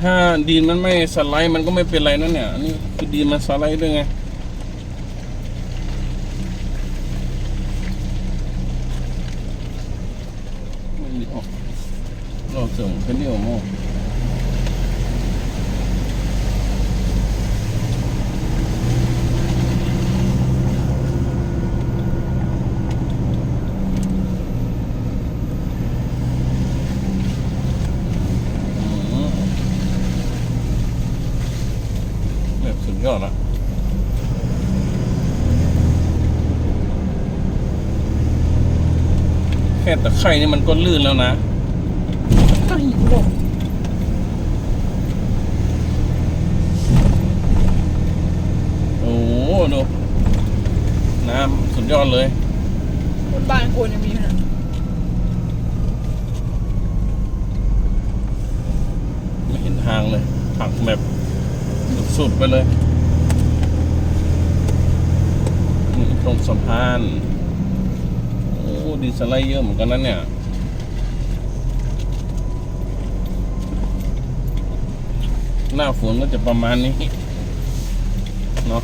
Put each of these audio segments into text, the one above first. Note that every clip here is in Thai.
ถ้าดินมันไม่สไลด์มันก็ไม่เป็นไรนั่นเนี่ยอันนี้คือดินมันสไลด์ด้วยไงไม่มีออกรอบเสริมเป็นเดียวม่อม แบบสุดยอดละแค่ตะไคร่นี่มันก็ลื่นแล้วนะก็หิวลงโอ้โหดูน้ำสุดยอดเลย คนบ้านควรจะมีนะไม่เห็นทางเลยผักแบบสุดๆไปเลยนี่ตรง สะพานโอ้ดีสไลด์เยอะเหมือนกันนั่นเนี่ยหน้าฝนก็จะประมาณนี้ เนาะ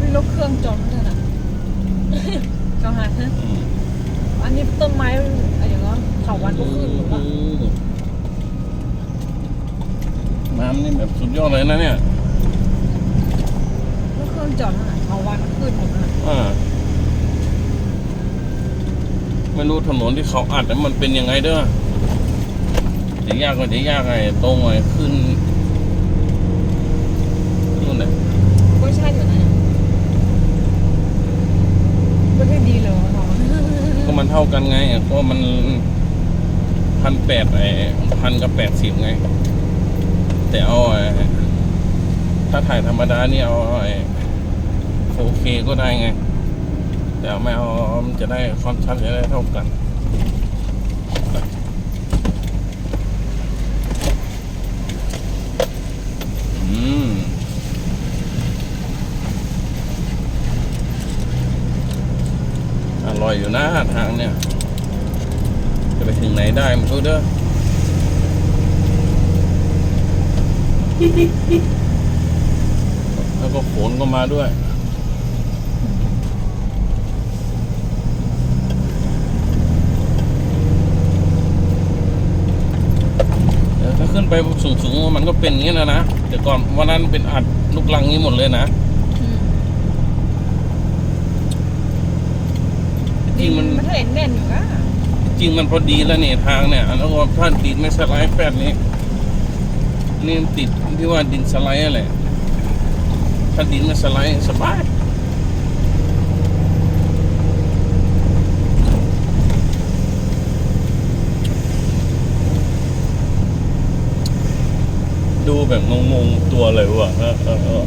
มีรถเครื่องจอดนั่นน่ะ จอดหาฮะ อืม อันนี้ต้นไม้อะไรอย่างเงี้ยเขาวันก็ขึ้นหมดละ น้ำนี่แบบสุดยอด เลยนะเนี่ยรถเครื่องจอดนั่นน่ะเขาวันขึ้นหมดละอ่าไม่รู้ถนนที่เขาอัดนั้นมันเป็นยังไงเด้อจะยากก็จะยากไงตรงไงขึ้นนู่นแหละก็ใช่อยู่นะเนี่ยไม่ได้ดีเลยเนาะก็มันเท่ากันไงก็มันพันแปดไอ้พันกับแปดสิบไง แต่เอาไอ้ ถ้าถ่ายธรรมดานี่เอาโอเคก็ได้ไง แต่ไม่เอามันจะได้ความชัดจะได้เท่ากันอร่อยอยู่นะทางเนี่ย จะไปถึงไหนได้มันรู้เด้อ แล้วก็ฝนก็มาด้วยเดี๋ยวถ้าขึ้นไปสูงๆมันก็เป็นอย่างนี้นะนะ แต่ก่อนวันนั้นเป็นอัดลูกลังนี้หมดเลยนะอืมจริงมันมันทะเลแน่นอยู่นะจริงมันพอดีแล้วเนี่ยทางเนี่ยแล้วก็ถ้าดินไม่สไลด์แป๊ดนี้นี่มันติดที่ว่าดินสไลด์อะไร ถ้าดินไม่สไลด์สบายดูแบบงงๆ ตัวอะไรวะเออเออเออ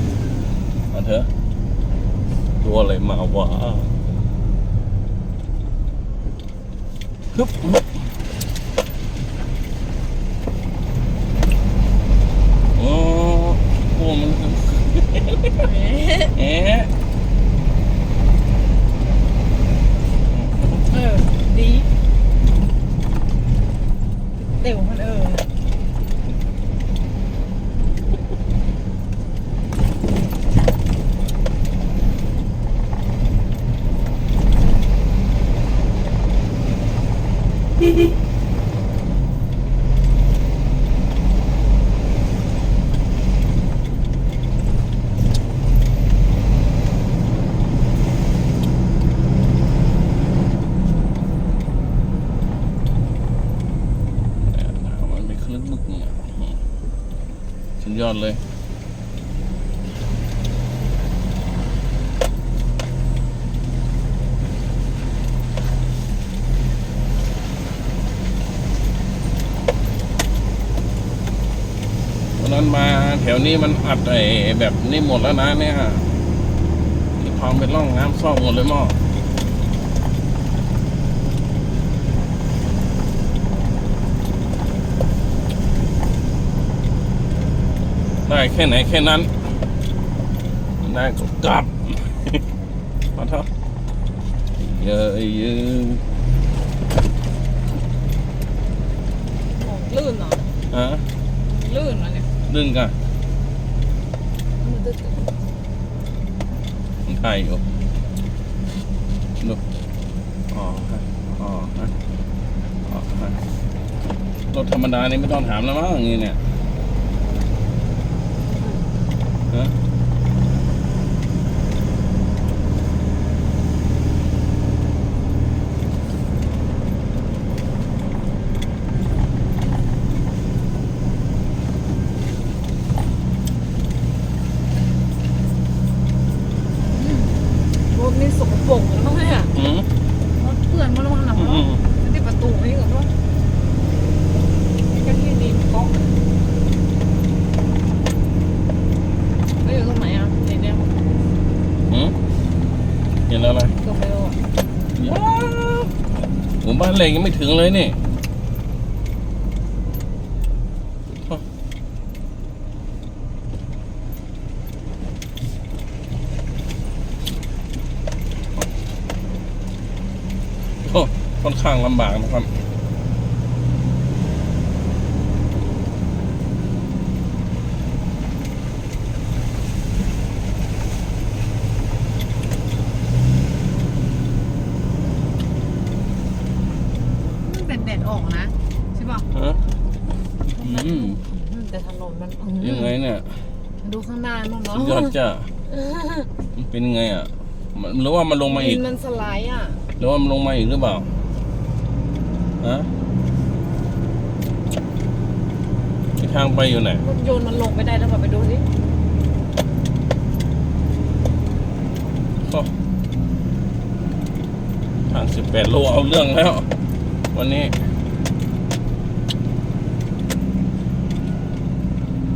เอาเถอะตัวอะไรมาวะฮึบฮึบโอ้โหมัน เอ๊ะเออ ดีเดี๋ยวมันเออ มันไม่คลึกมึกเนี่ยสุด ยอดเลยวันนั้นมาแถวนี้มันอัดไอ้แบบนี้หมดแล้วนะเนี่ยที่พอมเป็นร่องน้ำซ่อมหมดเลยหม้อ แค่ไหนแค่นั้น ได้ก็กลับขอโทษเยอะเยอะโอ้ลื่นเหรอฮะลื่นเหรอเนี่ยดึงกันมันจะมันไทยอยู่ดูอ๋อฮะอ๋อฮะอ๋อฮะรถธรรมดานี่ไม่ต้องถามแล้วมั้งอย่างงี้เนี่ย ฮะ รถนี่สกปรกแล้วเนี่ย อืม รถเปื่อนมาลงหนัง อื เนาะ ม ไม่ได้ประตูนี่ก่อนว่าก็ที่ดินก๊อกแล้วอยู่ตรงไหนอะไหนเนี่ย อืมเห็นอะไร ตรงไปโอะ ยาหมู่บ้าน เหล็กยังไม่ถึงเลยนี่โอ้ค่อนข้างลำบากนะครับ มันเป็นแดด ออกนะใช่ป่ะฮะอืมแต่ถนนมันอื้อยังไงเนี่ยดูข้างหน้ามั้งเนาะสุดยอดจ้ะมันเป็นยังไงอะมันหรือว่ามันลงมาอีกดินมันสไลด์อะหรือว่ามันลงมาอีกหรือเปล่าฮะที่ทางไปอยู่ไหนรถยนต์มันลงไปได้แล้วแบบไปดูสิก็ทางสิบแปดโลเอาเรื่องแล้ว วันนี้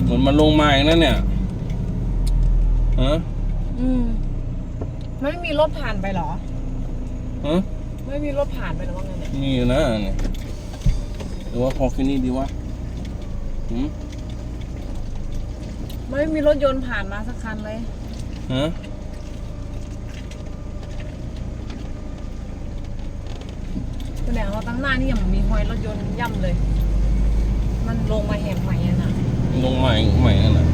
เหมือนมันลงมาอีกนั่นเนี่ยฮะอืมมันไม่มีรถผ่านไปเหรอฮะไม่มีรถผ่านไปหรอว่าไงเนี่ยมีอยู่นะเนี่ยหรือว่าพอแค่นี้ดีวะหืมมันไม่มีรถยนต์ผ่านมาสักคันเลยฮะแสดงว่าตั้งหน้านี่ยังมีหอยรถยนต์ย่ำเลย มันลงมาแหมใหม่อะนะ ลงใหม่ใหม่นั่นแหละ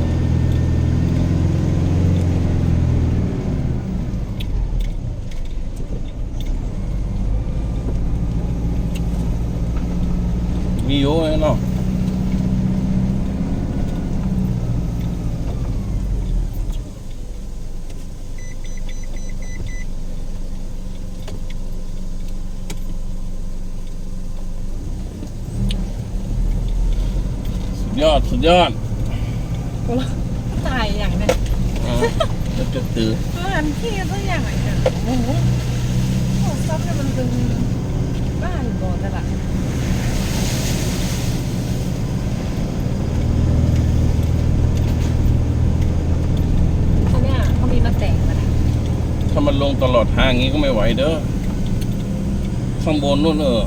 มีอยู่ไอ้เนาะสุด ยอดสุดยอดโอ้โหตายอย่างเนี่ยอ่าจะจะตื่นเพื่อนพี่ตัวอย่างไรเนี่ยโอ้โหโอ้ซับเนี่ยมันตึงบ้านก่อนแต่ละอันเนี้ยเขามีมาแต่งมาเนี่ยถ้ามันลงตลอดทางงี้ก็ไม่ไหวเด้อข้างบนนู่นเออ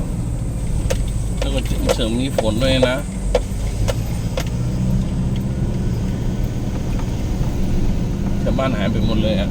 แล้วก็เสริมมีฝนด้วยนะ ชาวบ้านหายไปหมดเลยอะ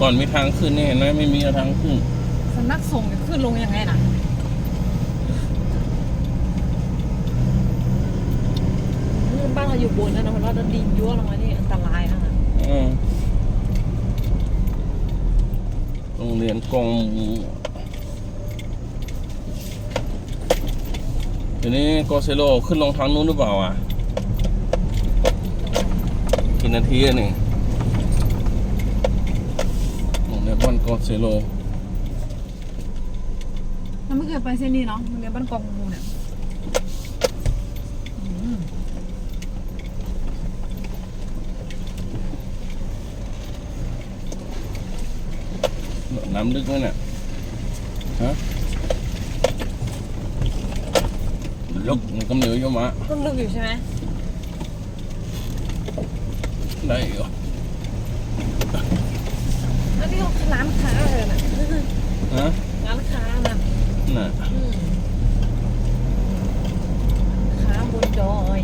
ก่อนมีทางขึ้นนี่เห็นไหมไม่มีทางขึ้นสำนักส่งจะขึ้นลงยังไงน่ะอืมบ้านเราอยู่บนนะนะเพราะว่าดินยั่วลงมานี่อันตรายนะอืมโรงเรียนกองหมูเดี๋ยวนี้โกเซโลขึ้นลงทางนู้นหรือเปล่าอะกี่นาทีอะนี่โรงเรียนบ้านโกเซโลมันไม่เคยไปเส้นนี้เนาะมันเรียนบ้านกองงูเนี่ยอืมน้ำลึกไหมเนี่ยฮะลึกมันก็เหนียวเยอะมะก็ลึกอยู่ใช่ไหมได้เหรอแล้วนี่เขาร้านค้าเลยน่ะฮะร้านค้าน่ะน่ะอืมค้าบนจอย